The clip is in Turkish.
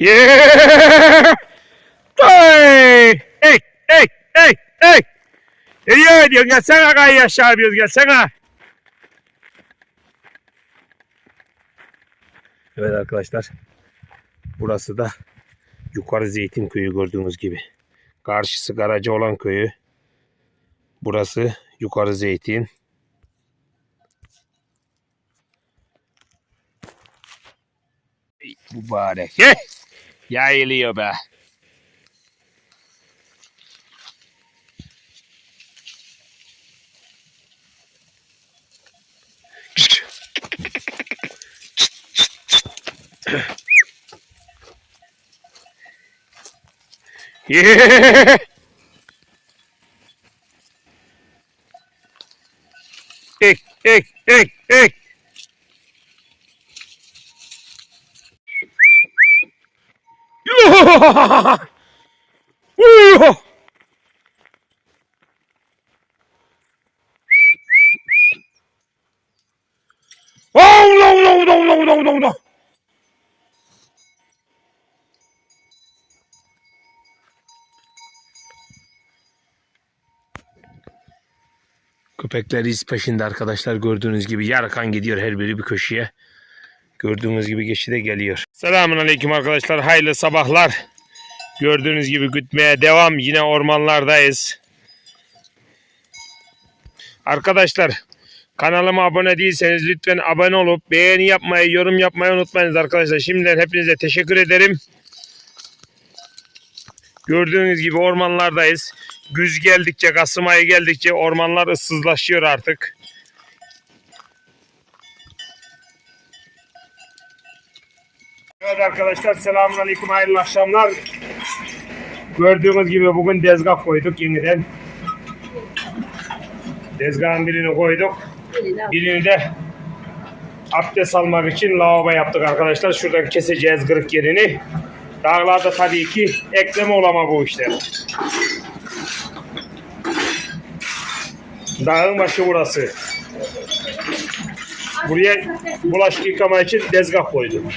Yeah! Hey! Hey! Hey! Hey! Hey! Nereye gidiyorsun? Gelsene kayı aşağı yapıyoruz. Gelsene. Evet arkadaşlar. Burası da Yukarı Zeytin Köyü gördüğünüz gibi. Karşısı Karaca olan köyü. Burası Yukarı Zeytin. Ey, Mübarek. Heh! Yayılıyor be. 예. 에이, 에이, 에이, 에이. 으아! 으아! 아우, 나우, 나우, 나우, 나우, 나우, 나우. Köpekler iz peşinde arkadaşlar gördüğünüz gibi yarkan gidiyor her biri bir köşeye. Gördüğünüz gibi geçi de geliyor. Selamun aleyküm arkadaşlar. Hayırlı sabahlar. Gördüğünüz gibi gütmeye devam. Yine ormanlardayız. Arkadaşlar kanalıma abone değilseniz lütfen abone olup beğeni yapmayı, yorum yapmayı unutmayınız arkadaşlar. Şimdiden hepinize teşekkür ederim. Gördüğünüz gibi ormanlardayız. Güz geldikçe, Kasım ayı geldikçe ormanlar ıssızlaşıyor artık. Evet arkadaşlar selamun aleyküm hayırlı akşamlar. Gördüğünüz gibi bugün dezgah koyduk yeniden. Dezgahın birini koyduk. Birini de abdest almak için lavabo yaptık arkadaşlar. Şuradan keseceğiz kırık yerini. Dağlarda tabii ki ekleme olama bu işler. Dağın başı burası. Buraya bulaşık yıkama için dezgah koydum.